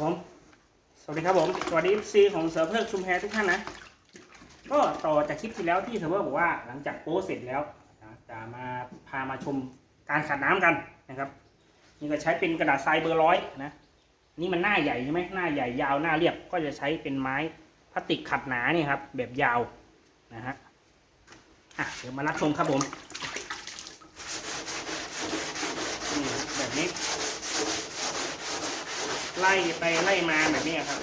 ผมสวัสดีครับผมสวัสดีซีของเสือเพิกชุมแพทุกท่านนะ ก็ต่อจากคลิปที่แล้วที่เสือเพิกบอกว่าหลังจากโป้เสร็จแล้วนะจะมาพามาชมการขัดน้ำกันนะครับ นี่ก็ใช้เป็นกระดาษทรายเบอร์ร้อยนะนี่มันหน้าใหญ่ใช่ไหมหน้าใหญ่ยาวหน้าเรียบก็จะใช้เป็นไม้พลาสติกขัดหนาเนี่ยครับ แบบยาวนะฮะอะเดี๋ยวมารับชมครับผมนี่แบบนี้ ไล่ไปไล่มาแบบนี้ครับ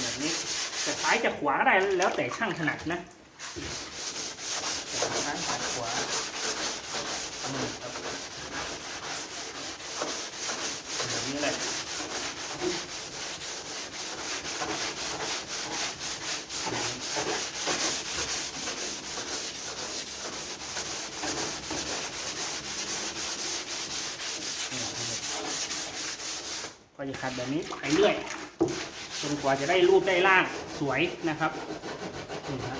แบบนี้จะซ้ายจะขวาก็ได้แล้วแต่ช่างถนัดนะซ้ายขวานี่แบบนี้เลย ก็จะขัดแบบนี้ไปเรื่อยจนกว่าจะได้รูปได้ร่างสวยนะครับนี่ฮะ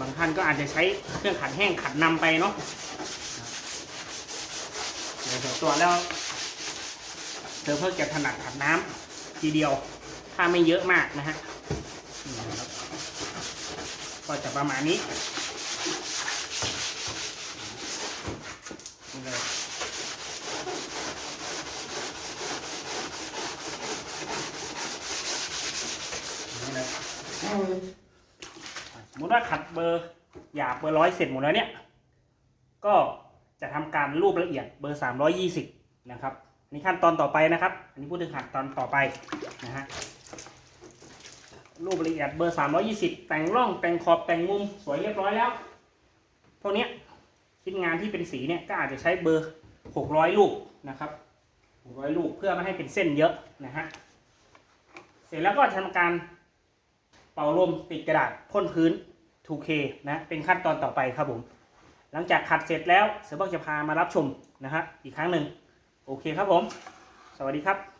บางท่านก็อาจจะใช้เครื่องขัดแห้งขัดนำไปเนาะโดยส่วตัวแล้วเธอเพิ่งจะถนัดขัดน้ำทีเดียว ถ้าไม่เยอะมากนะฮะก็จะประมาณนี้ นี่เลยนี่เลยสมมติว่าขัดเบอร์หยาบเบอร์ร้อยเสร็จหมดแล้วเนี่ย ก็จะทำการรูปละเอียดเบอร์320นะครับอันนี้ขั้นตอนต่อไปนะครับ อันนี้พูดถึงขั้นตอนต่อไปนะฮะรูปละเอียดเบอร์ 320 แต่งร่องแต่งขอบแต่งมุมสวยเรียบร้อยแล้ว พวกเนี้ย ชิ้นงานที่เป็นสีเนี่ยก็อาจจะใช้เบอร์ 600 ลูกนะครับ 600 ลูกเพื่อไม่ให้เป็นเส้นเยอะนะฮะ เสร็จแล้วก็ทำการเป่าลมติดกระดาษพ่นพื้น 2K นะเป็นขั้นตอนต่อไปครับผม หลังจากขัดเสร็จแล้วเสือบอกจะพามารับชมนะฮะอีกครั้งหนึ่งโอเคครับผม สวัสดีครับ